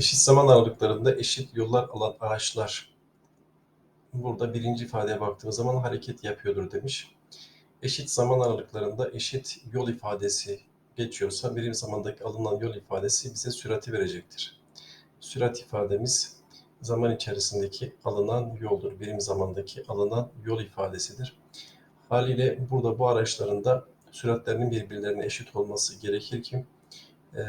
Eşit zaman aralıklarında eşit yollar alan araçlar. Burada birinci ifadeye baktığımız zaman hareket yapıyordur demiş. Eşit zaman aralıklarında eşit yol ifadesi geçiyorsa birim zamandaki alınan yol ifadesi bize sürati verecektir. Sürat ifademiz zaman içerisindeki alınan yoldur. Birim zamandaki alınan yol ifadesidir. Haliyle burada bu araçların da süratlerinin birbirlerine eşit olması gerekir ki e,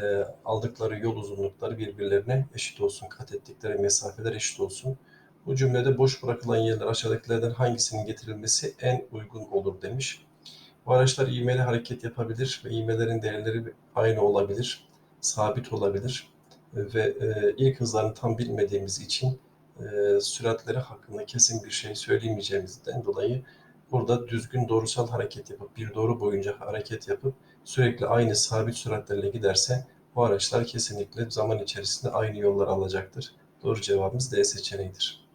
aldıkları yol uzunlukları birbirlerine eşit olsun. Kat ettikleri mesafeler eşit olsun. Bu cümlede boş bırakılan yerler aşağıdakilerden hangisinin getirilmesi en uygun olur demiş. Bu araçlar ivmeli hareket yapabilir ve ivmelerin değerleri aynı olabilir, sabit olabilir ve e, ilk hızlarını tam bilmediğimiz için e, süratleri hakkında kesin bir şey söyleyemeyeceğimizden dolayı burada düzgün doğrusal hareket yapıp bir doğru boyunca hareket yapıp sürekli aynı sabit süratlerle giderse bu araçlar kesinlikle zaman içerisinde aynı yollar alacaktır. Doğru cevabımız D seçeneğidir.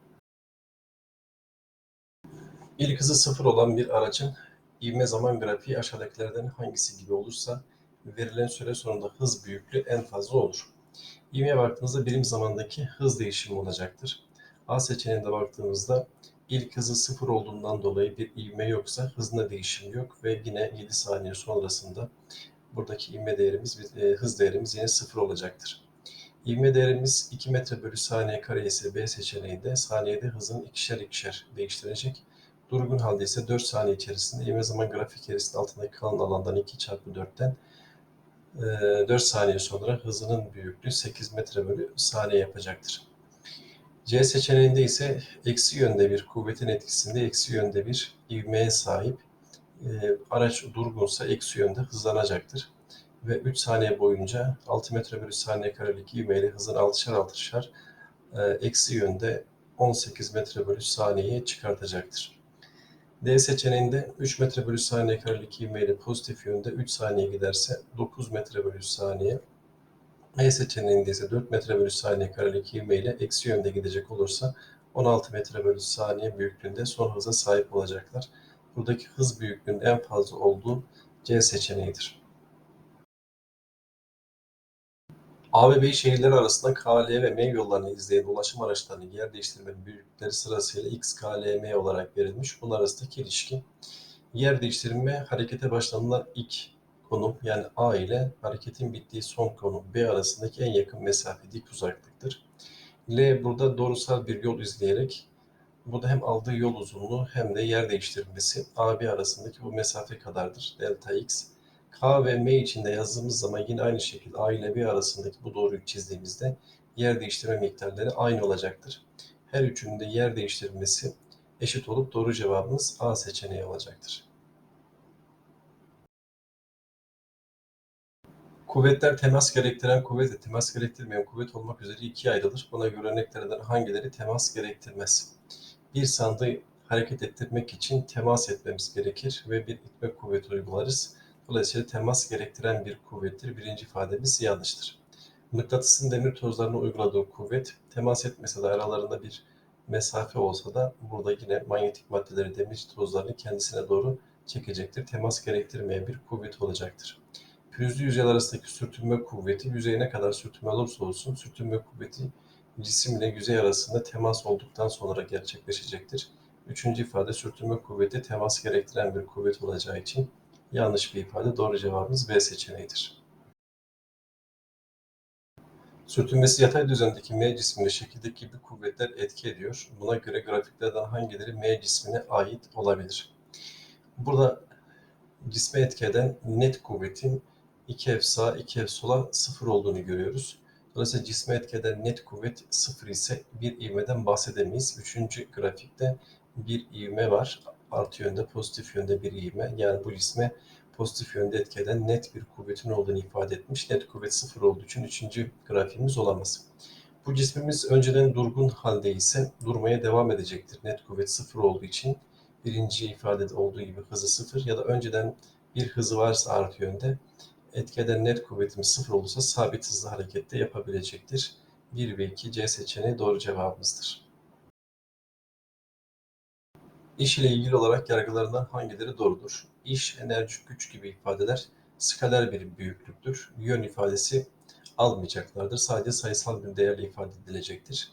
İlk hızı sıfır olan bir aracın ivme zaman grafiği aşağıdakilerden hangisi gibi olursa verilen süre sonunda hız büyüklüğü en fazla olur. İvmeye baktığımızda birim zamandaki hız değişimi olacaktır. A seçeneğinde baktığımızda ilk hızı sıfır olduğundan dolayı bir ivme yoksa hızında değişim yok ve yine 7 saniye sonrasında buradaki ivme değerimiz, e, hız değerimiz yine sıfır olacaktır. İvme değerimiz 2 metre bölü saniye kare ise B seçeneğinde saniyede hızın ikişer ikişer değiştirecek. Durgun halde ise 4 saniye içerisinde ivme zaman grafik içerisinde altındaki kalan alandan 2 çarpı 4'ten 4 saniye sonra hızının büyüklüğü 8 metre bölü saniye yapacaktır. C seçeneğinde ise eksi yönde bir kuvvetin etkisinde eksi yönde bir ivmeye sahip e, araç durgunsa eksi yönde hızlanacaktır. Ve 3 saniye boyunca 6 metre bölü saniye karelik ivmeyle hızın altışar altışar e, eksi yönde 18 metre bölü saniyeye çıkartacaktır. D seçeneğinde 3 metre bölü saniye karelik ivmeyle pozitif yönde 3 saniye giderse 9 metre bölü saniye E seçeneğinde ise 4 metre bölü saniye karelik ivmeyle eksi yönde gidecek olursa 16 metre bölü saniye büyüklüğünde son hıza sahip olacaklar. Buradaki hız büyüklüğünün en fazla olduğu C seçeneğidir. A ve B şehirleri arasında KL ve M yollarını izleyen ulaşım araçlarının yer değiştirme büyüklükleri sırasıyla X, KL, M olarak verilmiş. Bunlar arasındaki ilişki. Yer değiştirme harekete başlanılan ilk konum yani A ile hareketin bittiği son konum B arasındaki en yakın mesafe dik uzaklıktır. L burada doğrusal bir yol izleyerek burada hem aldığı yol uzunluğu hem de yer değiştirmesi AB arasındaki bu mesafe kadardır. Delta X. K ve M içinde yazdığımız zaman yine aynı şekilde A ile B arasındaki bu doğruyu çizdiğimizde yer değiştirme miktarları aynı olacaktır. Her üçünün de yer değiştirmesi eşit olup doğru cevabımız A seçeneği olacaktır. Kuvvetler temas gerektiren kuvvet ve temas gerektirmeyen kuvvet olmak üzere ikiye ayrılır. Buna göre örneklerden hangileri temas gerektirmez? Bir sandığı hareket ettirmek için temas etmemiz gerekir ve bir itme kuvveti uygularız. Dolayısıyla temas gerektiren bir kuvvettir. Birinci ifademiz yanlıştır. Mıknatısın demir tozlarına uyguladığı kuvvet, temas etmese de aralarında bir mesafe olsa da burada yine manyetik maddeleri demir tozlarını kendisine doğru çekecektir. Temas gerektirmeyen bir kuvvet olacaktır. Pürüzlü yüzeyler arasındaki sürtünme kuvveti yüzeye ne kadar sürtünme olursa olsun sürtünme kuvveti cisim ile yüzey arasında temas olduktan sonra gerçekleşecektir. Üçüncü ifade sürtünme kuvveti temas gerektiren bir kuvvet olacağı için yanlış bir ifade. Doğru cevabımız B seçeneğidir. Sürtünmesi yatay düzendeki M cismine şekildeki gibi kuvvetler etki ediyor. Buna göre grafiklerden hangileri M cismine ait olabilir? Burada cisme etki eden net kuvvetin 2F sağa 2F sola sıfır olduğunu görüyoruz. Dolayısıyla cisme etki eden net kuvvet sıfır ise bir ivmeden bahsedemeyiz. Üçüncü grafikte bir ivme var. Artı yönde, pozitif yönde bir ivme. Yani bu cisme pozitif yönde etki eden net bir kuvvetin olduğunu ifade etmiş. Net kuvvet sıfır olduğu için üçüncü grafiğimiz olamaz. Bu cismimiz önceden durgun halde ise durmaya devam edecektir. Net kuvvet sıfır olduğu için birinci ifadede olduğu gibi hızı sıfır ya da önceden bir hızı varsa artı yönde etki eden net kuvvetimiz sıfır olursa sabit hızlı harekette yapabilecektir. 1 ve 2 C seçeneği doğru cevabımızdır. İş ile ilgili olarak yargılarından hangileri doğrudur? İş, enerji, güç gibi ifadeler skaler bir büyüklüktür. Yön ifadesi almayacaklardır. Sadece sayısal bir değerle ifade edilecektir.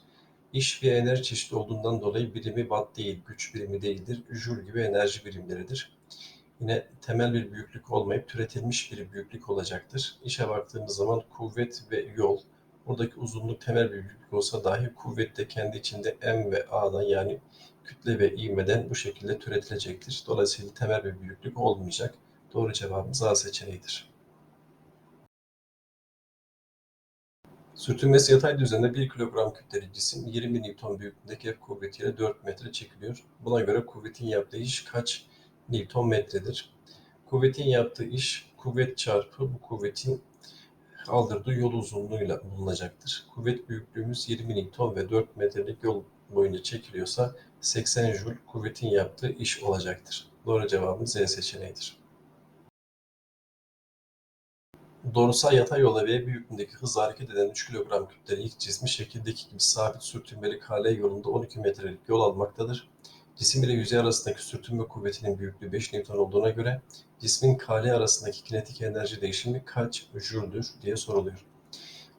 İş ve enerji çeşitli olduğundan dolayı birimi watt değil, güç birimi değildir. Joule gibi enerji birimleridir. Yine temel bir büyüklük olmayıp türetilmiş bir büyüklük olacaktır. İşe baktığımız zaman kuvvet ve yol, buradaki uzunluk temel bir büyüklük olsa dahi kuvvet de kendi içinde M ve A'dan yani kütle ve ivmeden bu şekilde türetilecektir. Dolayısıyla temel bir büyüklük olmayacak. Doğru cevabımız A seçeneğidir. Sürtünmesi yatay düzende 1 kilogram kütleli cisim 20 Newton büyüklüğündeki F kuvvetiyle 4 metre çekiliyor. Buna göre kuvvetin yaptığı iş kaç Newton metredir? Kuvvetin yaptığı iş kuvvet çarpı bu kuvvetin kaldırdığı yol uzunluğuyla bulunacaktır. Kuvvet büyüklüğümüz 20 Newton ve 4 metrelik yol boyunca çekiliyorsa 80 Joule kuvvetin yaptığı iş olacaktır. Doğru cevabımız Z seçeneğidir. Doğrusal yatay yola V büyüklüğündeki hızla hareket eden 3 kilogram kütleli ilk cismi şekildeki gibi sabit sürtünmeli KL yolunda 12 metrelik yol almaktadır. Cisim ile yüzey arasındaki sürtünme kuvvetinin büyüklüğü 5 Newton olduğuna göre cismin KL arasındaki kinetik enerji değişimi kaç Joule'dür diye soruluyor.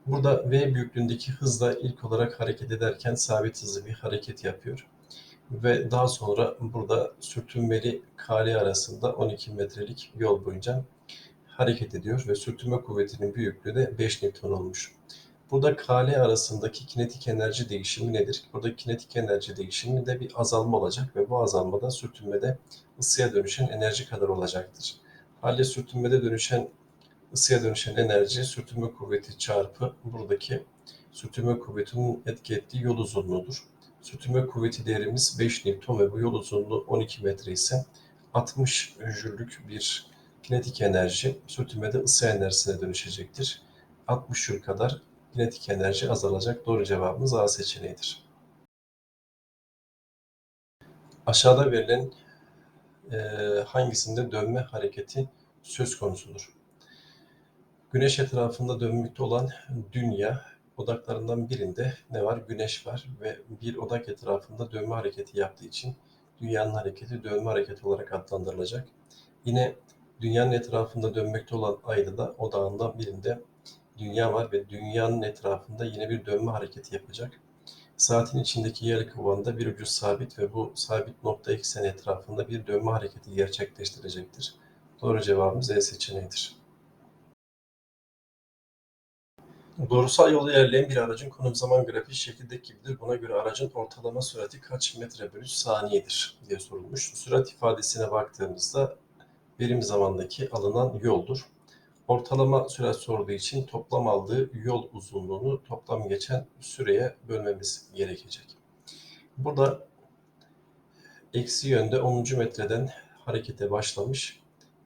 Burada V büyüklüğündeki hızla ilk olarak hareket ederken sabit hızlı bir hareket yapıyor. Ve daha sonra burada sürtünmeli KL arasında 12 metrelik yol boyunca hareket ediyor ve sürtünme kuvvetinin büyüklüğü de 5 Newton olmuş. Burada KL arasındaki kinetik enerji değişimi nedir? Burada kinetik enerji değişimi de bir azalma olacak ve bu azalmada sürtünmede ısıya dönüşen enerji kadar olacaktır. Halde sürtünmede dönüşen ısıya dönüşen enerji sürtünme kuvveti çarpı buradaki sürtünme kuvvetinin etki ettiği yol uzunluğudur. Sürtünme kuvveti değerimiz 5 Newton ve bu yol uzunluğu 12 metre ise 60 jüllük bir kinetik enerji sürtünmede ısı enerjisine dönüşecektir. 60 Joule kadar kinetik enerji azalacak. Doğru cevabımız A seçeneğidir. Aşağıda verilen e, hangisinde dönme hareketi söz konusudur? Güneş etrafında dönmekte olan dünya odaklarından birinde ne var? Güneş var ve bir odak etrafında dönme hareketi yaptığı için dünyanın hareketi dönme hareketi olarak adlandırılacak. Yine dünyanın etrafında dönmekte olan ayda da odağından birinde dünya var ve dünyanın etrafında yine bir dönme hareketi yapacak. Saatin içindeki yer kıvamında bir ucu sabit ve bu sabit nokta ekseni etrafında bir dönme hareketi gerçekleştirecektir. Doğru cevabımız E seçeneğidir. Doğrusal yolda ilerleyen bir aracın konum zaman grafiği şekildeki gibidir. Buna göre aracın ortalama sürati kaç metre bölü saniyedir diye sorulmuş. Sürat ifadesine baktığımızda birim zamandaki alınan yoldur. Ortalama sürat sorduğu için toplam aldığı yol uzunluğunu toplam geçen süreye bölmemiz gerekecek. Burada eksi yönde 10. metreden harekete başlamış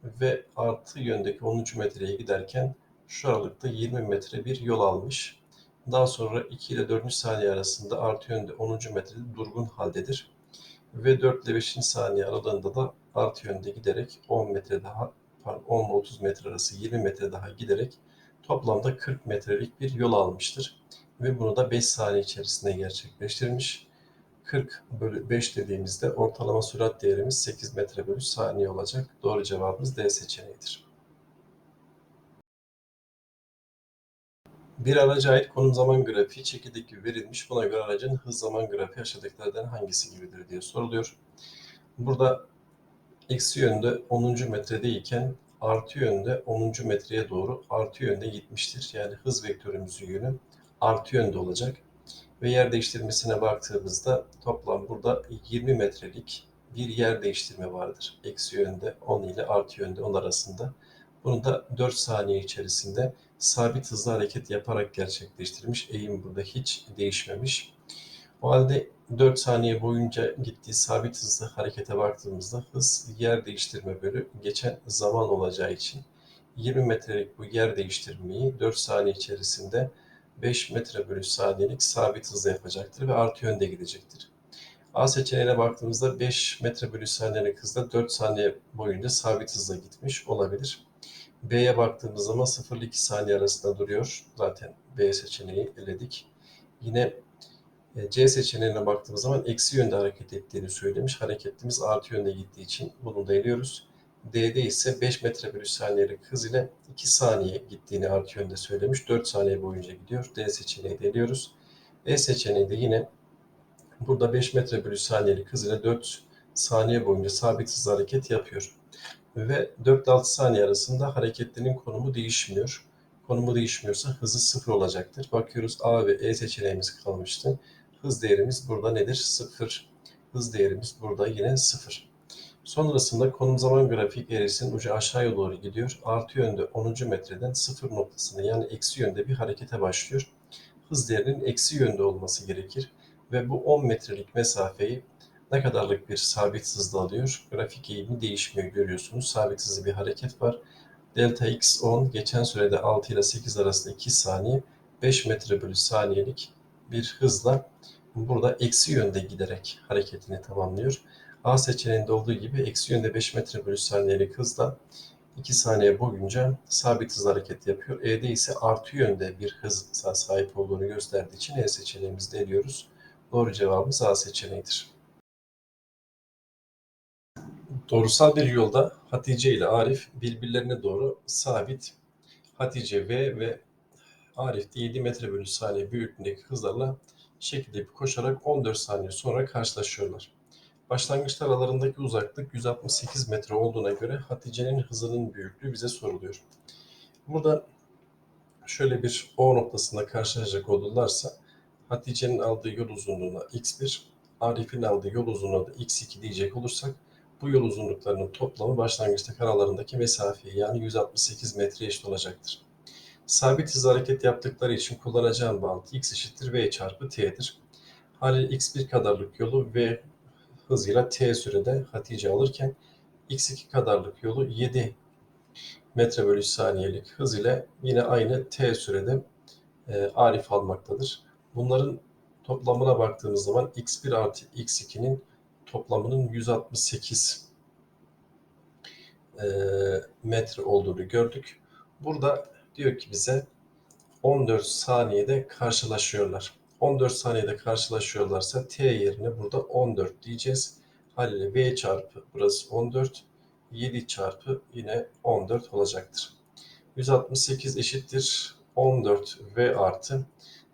ve artı yöndeki 10. metreye giderken şu aralıkta 20 metre bir yol almış. Daha sonra 2 ile 4. saniye arasında artı yönde 10. metrede durgun haldedir. Ve 4 ile 5. saniye aralığında da artı yönde giderek 10 metre daha, pardon 10 ile 30 metre arası 20 metre daha giderek toplamda 40 metrelik bir yol almıştır. Ve bunu da 5 saniye içerisinde gerçekleştirmiş. 40 bölü 5 dediğimizde ortalama sürat değerimiz 8 metre bölü saniye olacak. Doğru cevabımız D seçeneğidir. Bir araca ait konum zaman grafiği çekirdek gibi verilmiş. Buna göre aracın hız zaman grafiği aşağıdakilerden hangisi gibidir diye soruluyor. Burada eksi yönde 10. metredeyken artı yönde 10. metreye doğru artı yönde gitmiştir. Yani hız vektörümüzün yönü artı yönde olacak. Ve yer değiştirmesine baktığımızda toplam burada 20 metrelik bir yer değiştirme vardır. Eksi yönde 10 ile artı yönde 10 arasında. Bunu da 4 saniye içerisinde sabit hızlı hareket yaparak gerçekleştirmiş. Eğim burada hiç değişmemiş. O halde 4 saniye boyunca gittiği sabit hızlı harekete baktığımızda hız yer değiştirme bölü geçen zaman olacağı için 20 metrelik bu yer değiştirmeyi 4 saniye içerisinde 5 metre bölü saniyelik sabit hızla yapacaktır ve artı yönde gidecektir. A seçeneğine baktığımızda 5 metre bölü saniyelik hızla 4 saniye boyunca sabit hızla gitmiş olabilir. B'ye baktığımız zaman 0 ile 2 saniye arasında duruyor. Zaten B seçeneği eledik. Yine C seçeneğine baktığımız zaman eksi yönde hareket ettiğini söylemiş. Hareketimiz artı yönde gittiği için bunu da eliyoruz. D'de ise 5 metre bölü saniyelik hız ile 2 saniye gittiğini artı yönde söylemiş. 4 saniye boyunca gidiyor. D seçeneği de eliyoruz. E seçeneği de yine burada 5 metre bölü saniyelik hız ile 4 saniye boyunca sabit hız hareket yapıyor. Ve 4 ile 6 saniye arasında hareketlerin konumu değişmiyor. Konumu değişmiyorsa hızı sıfır olacaktır. Bakıyoruz A ve E seçeneğimiz kalmıştı. Hız değerimiz burada nedir? Sıfır. Hız değerimiz burada yine sıfır. Sonrasında konum zaman grafik eğrisinin ucu aşağıya doğru gidiyor. Artı yönde 10. metreden sıfır noktasında yani eksi yönde bir harekete başlıyor. Hız değerinin eksi yönde olması gerekir. Ve bu 10 metrelik mesafeyi ne kadarlık bir sabit hızla alıyor? Grafik eğimi değişmiyor görüyorsunuz. Sabit hızlı bir hareket var. Delta x 10, geçen sürede 6 ile 8 arasında 2 saniye, 5 metre bölü saniyelik bir hızla burada eksi yönde giderek hareketini tamamlıyor. A seçeneğinde olduğu gibi eksi yönde 5 metre bölü saniyelik hızla 2 saniye boyunca sabit hız hareket yapıyor. E'de ise artı yönde bir hıza sahip olduğunu gösterdiği için E seçeneğimizde eliyoruz. Doğru cevabımız A seçeneğidir. Doğrusal bir yolda Hatice ile Arif birbirlerine doğru sabit Hatice V ve Arif de 7 metre bölü saniye büyüklüğündeki hızlarla şekilde koşarak 14 saniye sonra karşılaşıyorlar. Başlangıçta aralarındaki uzaklık 168 metre olduğuna göre Hatice'nin hızının büyüklüğü bize soruluyor. Burada şöyle bir O noktasında karşılaşacak olurlarsa Hatice'nin aldığı yol uzunluğuna x1, Arif'in aldığı yol uzunluğuna da x2 diyecek olursak bu yol uzunluklarının toplamı başlangıçta aralarındaki mesafeye yani 168 metre eşit olacaktır. Sabit hız hareket yaptıkları için kullanacağım bağıntı x eşittir v çarpı t'dir. Haliyle x1 kadarlık yolu v hızıyla t sürede Hatice alırken x2 kadarlık yolu 7 metre bölü saniyelik hız ile yine aynı t sürede e, Arif almaktadır. Bunların toplamına baktığımız zaman x1 artı x2'nin toplamının 168 e, metre olduğunu gördük. Burada diyor ki bize 14 saniyede karşılaşıyorlar. 14 saniyede karşılaşıyorlarsa t yerine burada 14 diyeceğiz. Haliyle v çarpı burası 14, 7 çarpı yine 14 olacaktır. 168 eşittir 14 v artı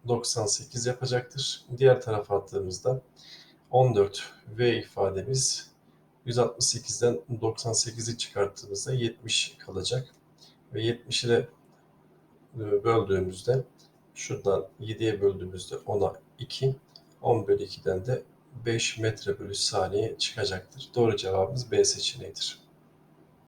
98 yapacaktır. Diğer tarafa attığımızda 14 v ifademiz 168'den 98'i çıkarttığımızda 70 kalacak. Ve 70'i de e, böldüğümüzde şuradan 7'ye böldüğümüzde 10'a 2, 10 bölü 2'den de 5 metre bölü saniye çıkacaktır. Doğru cevabımız B seçeneğidir.